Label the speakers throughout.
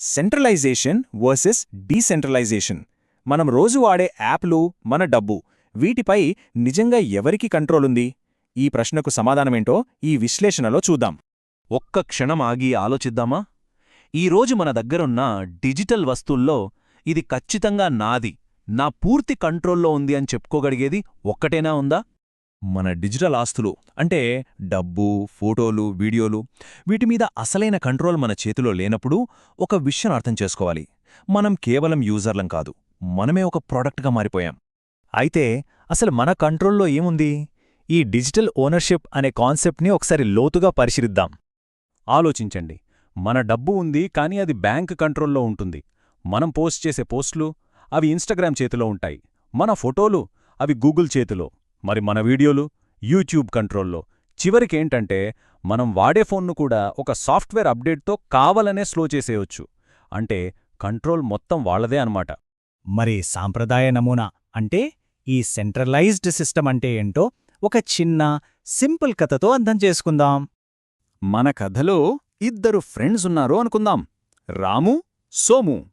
Speaker 1: Centralisation versus decentralisation. మనం రోజు వాడే యాప్లు మన డబ్బు వీటిపై నిజంగా ఎవరికి కంట్రోలుంది ఈ ప్రశ్నకు సమాధానమేంటో ఈ విశ్లేషణలో చూద్దాం.
Speaker 2: ఒక్క క్షణం ఆగి ఆలోచిద్దామా? ఈరోజు మన దగ్గరున్న డిజిటల్ వస్తువుల్లో ఇది ఖచ్చితంగా నాది. నా పూర్తి కంట్రోల్లో ఉంది అని చెప్పుకోగలిగేది ఒక్కటేనా ఉందా?
Speaker 1: మన డిజిటల్ ఆస్తులు అంటే డబ్బు ఫోటోలు వీడియోలు వీటి మీద అసలైన కంట్రోల్ మన చేతిలో లేనప్పుడు ఒక విషయం అర్థం చేసుకోవాలి. మనం కేవలం యూజర్లం కాదు మనమే ఒక ప్రోడక్ట్గా మారిపోయాం. అయితే అసలు మన కంట్రోల్లో ఏముంది? ఈ డిజిటల్ ఓనర్షిప్ అనే కాన్సెప్ట్ని ఒకసారి లోతుగా పరిశీలిద్దాం.
Speaker 3: ఆలోచించండి. మన డబ్బు ఉంది కానీ అది బ్యాంక్ కంట్రోల్లో ఉంటుంది. మనం పోస్ట్ చేసే పోస్టులు అవి ఇన్స్టాగ్రామ్ చేతిలో ఉంటాయి. మన ఫోటోలు అవి గూగుల్ చేతిలో. మరి మన వీడియోలు యూట్యూబ్ కంట్రోల్లో. చివరికేంటంటే మనం వాడే ఫోన్ను కూడా ఒక సాఫ్ట్వేర్ అప్డేట్తో కావాలనే స్లో చేసేయొచ్చు. అంటే కంట్రోల్ మొత్తం వాళ్ళదే అన్నమాట.
Speaker 4: మరి సాంప్రదాయ నమూనా అంటే ఈ సెంట్రలైజ్డ్ సిస్టమ్ అంటే ఏంటో ఒక చిన్న సింపుల్ కథతో అర్థం చేసుకుందాం.
Speaker 1: మన కథలో ఇద్దరు ఫ్రెండ్స్ ఉన్నారు అనుకుందాం. రాము సోము.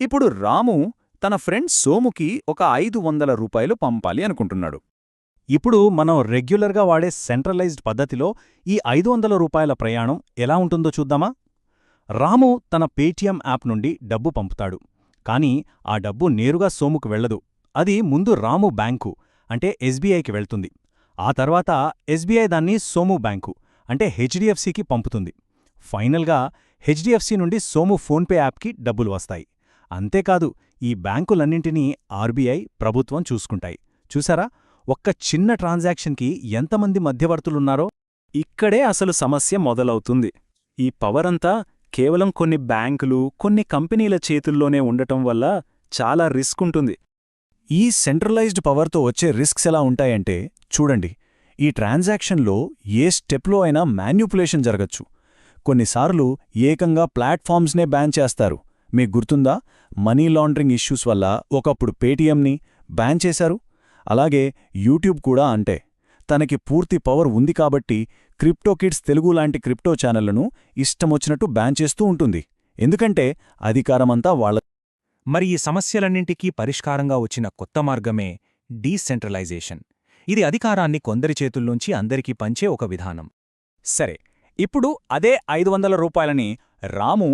Speaker 1: ఇప్పుడు రాము తన ఫ్రెండ్ సోముకి ఒక ఐదు వందల రూపాయలు పంపాలి అనుకుంటున్నాడు.
Speaker 4: ఇప్పుడు మనం రెగ్యులర్గా వాడే సెంట్రలైజ్డ్ పద్ధతిలో ఈ ఐదు వందల రూపాయల ప్రయాణం ఎలా ఉంటుందో చూద్దామా? రాము తన పేటీఎం యాప్ నుండి డబ్బు పంపుతాడు. కానీ ఆ డబ్బు నేరుగా సోముకు వెళ్ళదు. అది ముందు రాము బ్యాంకు అంటే ఎస్బీఐకి వెళ్తుంది. ఆ తర్వాత ఎస్బీఐ దాన్ని సోము బ్యాంకు అంటే హెచ్డిఎఫ్సికి పంపుతుంది. ఫైనల్గా హెచ్డిఎఫ్సి నుండి సోము ఫోన్పే యాప్కి డబ్బులు వస్తాయి. అంతేకాదు ఈ బ్యాంకులన్నింటినీ ఆర్బీఐ ప్రభుత్వం చూసుకుంటాయి. చూసారా? ఒక్క చిన్న ట్రాన్సాక్షన్కి ఎంతమంది మధ్యవర్తులున్నారో
Speaker 3: ఇక్కడే అసలు సమస్య మొదలవుతుంది. ఈ పవరంతా కేవలం కొన్ని బ్యాంకులు కొన్ని కంపెనీల చేతుల్లోనే ఉండటం వల్ల చాలా రిస్క్ ఉంటుంది.
Speaker 1: ఈ సెంట్రలైజ్డ్ పవర్తో వచ్చే రిస్క్స్ ఎలా ఉంటాయంటే చూడండి ఈ ట్రాన్సాక్షన్లో ఏ స్టెప్లో అయినా మాన్యుపులేషన్ జరగచ్చు. కొన్నిసార్లు ఏకంగా ప్లాట్ఫామ్స్నే బ్యాన్ చేస్తారు. మీకు గుర్తుందా? మనీ లాండరింగ్ ఇష్యూస్ వల్ల ఒకప్పుడు పేటీఎంని బ్యాన్ చేశారు. అలాగే యూట్యూబ్ కూడా అంటే తనకి పూర్తి పవర్ ఉంది కాబట్టి క్రిప్టో కిడ్స్ తెలుగు లాంటి క్రిప్టో ఛానళ్ళను ఇష్టమొచ్చినట్టు బ్యాన్ చేస్తూ ఉంటుంది. ఎందుకంటే అధికారమంతా వాళ్ళ
Speaker 5: మరి ఈ సమస్యలన్నింటికీ పరిష్కారంగా వచ్చిన కొత్త మార్గమే డీసెంట్రలైజేషన్. ఇది అధికారాన్ని కొందరి చేతుల్లోంచి అందరికీ పంచే ఒక విధానం.
Speaker 3: సరే ఇప్పుడు అదే ఐదు వందల రూపాయలని రాము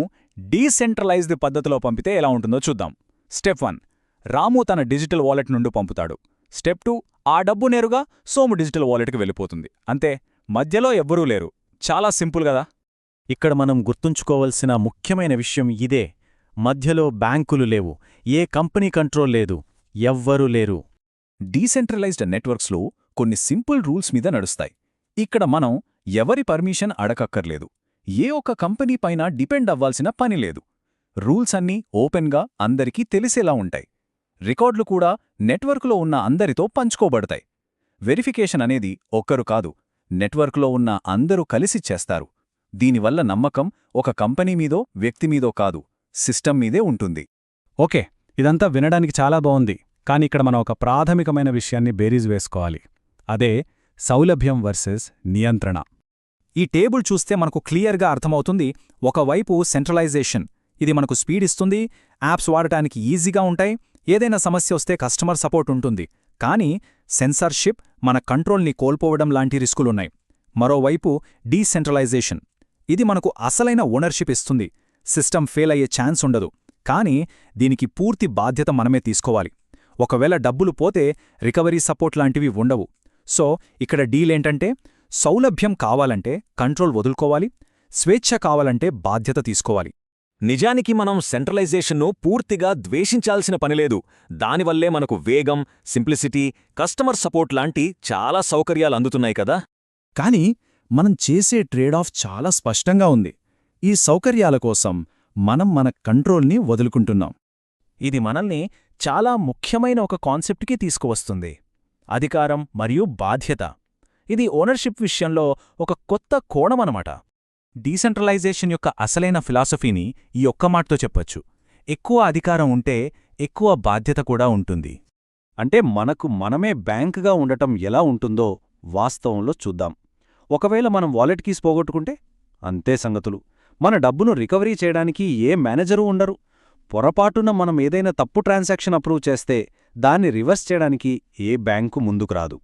Speaker 3: డీసెంట్రలైజ్డ్ పద్ధతిలో పంపితే ఎలా ఉంటుందో చూద్దాం. స్టెప్ వన్ రాము తన డిజిటల్ వాలెట్ నుండి పంపుతాడు. స్టెప్ టూ ఆ డబ్బు నేరుగా సోము డిజిటల్ వాలెట్కి వెళ్ళిపోతుంది. అంతే మధ్యలో ఎవ్వరూ లేరు. చాలా సింపుల్ కదా?
Speaker 4: ఇక్కడ మనం గుర్తుంచుకోవలసిన ముఖ్యమైన విషయం ఇదే. మధ్యలో బ్యాంకులు లేవు. ఏ కంపెనీ కంట్రోల్ లేదు. ఎవ్వరూ లేరు.
Speaker 1: డీసెంట్రలైజ్డ్ నెట్వర్క్స్లో కొన్ని సింపుల్ రూల్స్ మీద నడుస్తాయి. ఇక్కడ మనం ఎవరి పర్మిషన్ అడగక్కర్లేదు. ఏ ఒక్క కంపెనీ పైన డిపెండ్ అవ్వాల్సిన పని లేదు. రూల్స్ అన్నీ ఓపెన్గా అందరికీ తెలిసేలా ఉంటాయి. రికార్డులు కూడా నెట్వర్క్లో ఉన్న అందరితో పంచుకోబడతాయి. వెరిఫికేషన్ అనేది ఒక్కరు కాదు నెట్వర్క్లో ఉన్న అందరూ కలిసి చేస్తారు. దీనివల్ల నమ్మకం ఒక కంపెనీ మీదో వ్యక్తి మీదో కాదు సిస్టమ్ మీదే ఉంటుంది.
Speaker 3: ఓకే ఇదంతా వినడానికి చాలా బాగుంది కానీ ఇక్కడ మనం ఒక ప్రాథమికమైన విషయాన్ని బేరీజ్ వేసుకోవాలి. అదే సౌలభ్యం వర్సెస్ నియంత్రణ.
Speaker 1: ఈ టేబుల్ చూస్తే మనకు క్లియర్గా అర్థమవుతుంది ఒకవైపు సెంట్రలైజేషన్. ఇది మనకు స్పీడ్ ఇస్తుంది యాప్స్ వాడటానికి ఈజీగా ఉంటాయి ఏదైనా సమస్య వస్తే కస్టమర్ సపోర్ట్ ఉంటుంది. కానీ సెన్సార్షిప్ మన కంట్రోల్ని కోల్పోవడం లాంటి రిస్కులున్నాయి. మరోవైపు డీసెంట్రలైజేషన్. ఇది మనకు అసలైన ఓనర్షిప్ ఇస్తుంది. సిస్టమ్ ఫెయిల్ అయ్యే ఛాన్స్ ఉండదు. కానీ దీనికి పూర్తి బాధ్యత మనమే తీసుకోవాలి. ఒకవేళ డబ్బులు పోతే రికవరీ సపోర్ట్ లాంటివి ఉండవు. సో ఇక్కడ డీలేంటంటే సౌలభ్యం కావాలంటే కంట్రోల్ వదులుకోవాలి. స్వేచ్ఛ కావాలంటే బాధ్యత తీసుకోవాలి.
Speaker 2: నిజానికి మనం సెంట్రలైజేషన్ను పూర్తిగా ద్వేషించాల్సిన పనిలేదు దానివల్లే మనకు వేగం సింప్లిసిటీ కస్టమర్ సపోర్ట్ లాంటి చాలా సౌకర్యాలు అందుతున్నాయి కదా?
Speaker 1: కానీ మనం చేసే ట్రేడ్ ఆఫ్ చాలా స్పష్టంగా ఉంది. ఈ సౌకర్యాల కోసం మనం మన కంట్రోల్ని వదులుకుంటున్నాం.
Speaker 5: ఇది మనల్ని చాలా ముఖ్యమైన ఒక కాన్సెప్ట్కి తీసుకువస్తుంది. అధికారం మరియు బాధ్యత. ఇది ఓనర్షిప్ విషయంలో ఒక కొత్త కోణమనమాట. డీసెంట్రలైజేషన్ యొక్క అసలైన ఫిలాసఫీని ఈ ఒక్క మాటతో చెప్పొచ్చు. ఎక్కువ అధికారం ఉంటే ఎక్కువ బాధ్యత కూడా ఉంటుంది.
Speaker 3: అంటే మనకు మనమే బ్యాంకుగా ఉండటం ఎలా ఉంటుందో వాస్తవంలో చూద్దాం. ఒకవేళ మనం వాలెట్ కీస్ పోగొట్టుకుంటే? అంతే సంగతులు.
Speaker 4: మన డబ్బును రికవరీ చేయడానికి ఏ మేనేజరు ఉండరు. పొరపాటున మనం ఏదైనా తప్పు ట్రాన్సాక్షన్ అప్రూవ్ చేస్తే దాన్ని రివర్స్ చేయడానికి ఏ బ్యాంకు ముందుకు రాదు.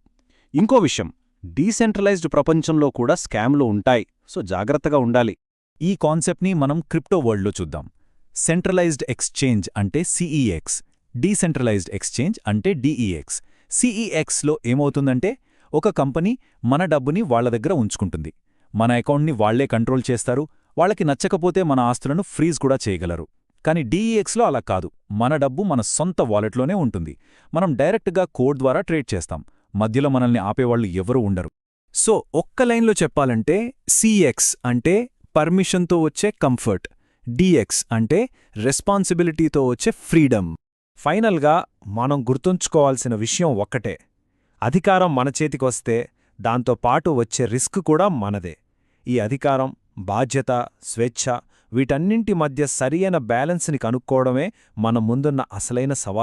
Speaker 4: ఇంకో విషయం. డీసెంట్రలైజ్డ్ ప్రపంచంలో కూడా స్కామ్లు ఉంటాయి. సో జాగ్రత్తగా ఉండాలి.
Speaker 1: ఈ కాన్సెప్ట్ని మనం క్రిప్టో వరల్డ్లో చూద్దాం. సెంట్రలైజ్డ్ ఎక్స్చేంజ్ అంటే సిఈఎక్స్. డీసెంట్రలైజ్డ్ ఎక్స్చేంజ్ అంటే డిఈఎక్స్. సిఈఎక్స్లో ఏమవుతుందంటే ఒక కంపెనీ మన డబ్బుని వాళ్ళ దగ్గర ఉంచుకుంటుంది. మన అకౌంట్ని వాళ్ళే కంట్రోల్ చేస్తారు. వాళ్ళకి నచ్చకపోతే మన ఆస్తులను ఫ్రీజ్ కూడా చేయగలరు. కానీ డీఈఎక్స్లో అలా కాదు. మన డబ్బు మన సొంత వాలెట్లోనే ఉంటుంది. మనం డైరెక్ట్గా కోడ్ ద్వారా ట్రేడ్ చేస్తాం. మధ్యలో మనల్ని ఆపేవాళ్ళు ఎవరూ ఉండరు. సో ఒక్క లైన్లో చెప్పాలంటే సిఎక్స్ అంటే పర్మిషన్తో వచ్చే కంఫర్ట్ డిఎక్స్ అంటే రెస్పాన్సిబిలిటీతో వచ్చే ఫ్రీడమ్. ఫైనల్గా మనం గుర్తుంచుకోవాల్సిన విషయం ఒక్కటే. అధికారం మన చేతికొస్తే దాంతో పాటు వచ్చే రిస్క్ కూడా మనదే. ఈ అధికారం బాధ్యత స్వేచ్ఛ వీటన్నింటి మధ్య సరియైన బ్యాలెన్స్ని కనుక్కోవడమే మన ముందున్న అసలైన సవాల్.